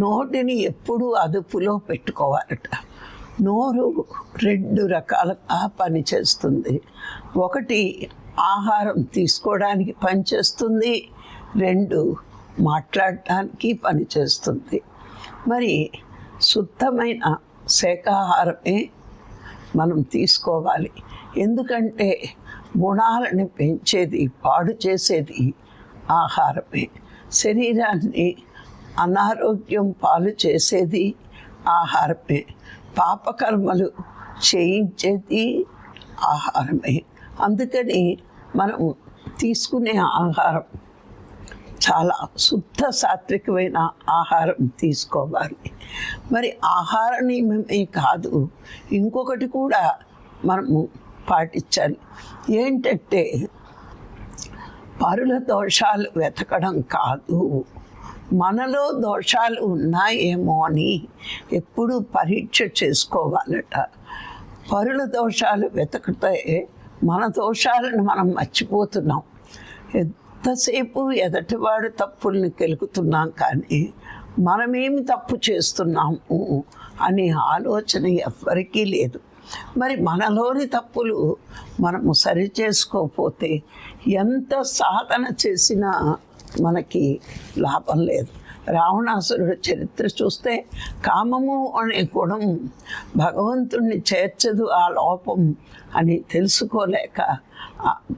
నోటిని ఎప్పుడూ అదుపులో పెట్టుకోవాలట. నోరు రెండు రకాలుగా పనిచేస్తుంది ఒకటి ఆహారం తీసుకోవడానికి పనిచేస్తుంది రెండు మాట్లాడటానికి పనిచేస్తుంది మరి శుద్ధమైన శాఖాహారమే మనం తీసుకోవాలి. ఎందుకంటే గుణాలను పెంచేది పాడు చేసేది ఆహారమే. శరీరాన్ని అనారోగ్యం పాలు చేసేది ఆహారమే. పాపకర్మలు చేయించేది ఆహారమే. అందుకని మనం తీసుకునే ఆహారం చాలా శుద్ధ సాత్వికమైన ఆహారం తీసుకోవాలి. మరి ఆహార నియమమే కాదు ఇంకొకటి కూడా మనము పాటించాలి. ఏంటంటే పరుల దోషాలు వెతకడం కాదు. మనలో దోషాలు ఉన్నాయేమో అని ఎప్పుడు పరీక్ష చేసుకోవాలట. పరుల దోషాలు వెతకితే మన దోషాలను మనం మర్చిపోతున్నాం. ఎంతసేపు ఎదటివాడు తప్పుల్ని కెలుకుతున్నాం కానీ మనమేమి తప్పు చేస్తున్నాము అనే ఆలోచన ఎవ్వరికీ లేదు. మరి మనలోని తప్పులు మనము సరి చేసుకోకపోతే ఎంత సాధన చేసినా మనకి లాభం లేదు. రావణాసురుడు చరిత్ర చూస్తే కామము అనే గుణం భగవంతుణ్ణి చేర్చదు ఆ లోపం అని తెలుసుకోలేక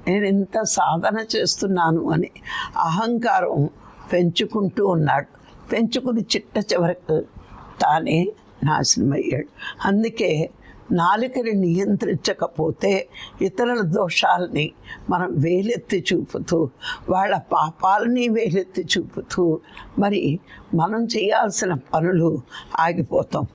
నేను ఇంత సాధన చేస్తున్నాను అని అహంకారం పెంచుకుంటూ ఉన్నాడు. పెంచుకుని చిట్ట చివరకు తానే నాశనమయ్యాడు. అందుకే నాలుకని నియంత్రించకపోతే ఇతరుల దోషాలని మనం వేలెత్తి చూపుతూ వాళ్ళ పాపాలని వేలెత్తి చూపుతూ మరి మనం చేయాల్సిన పనులు ఆగిపోతాం.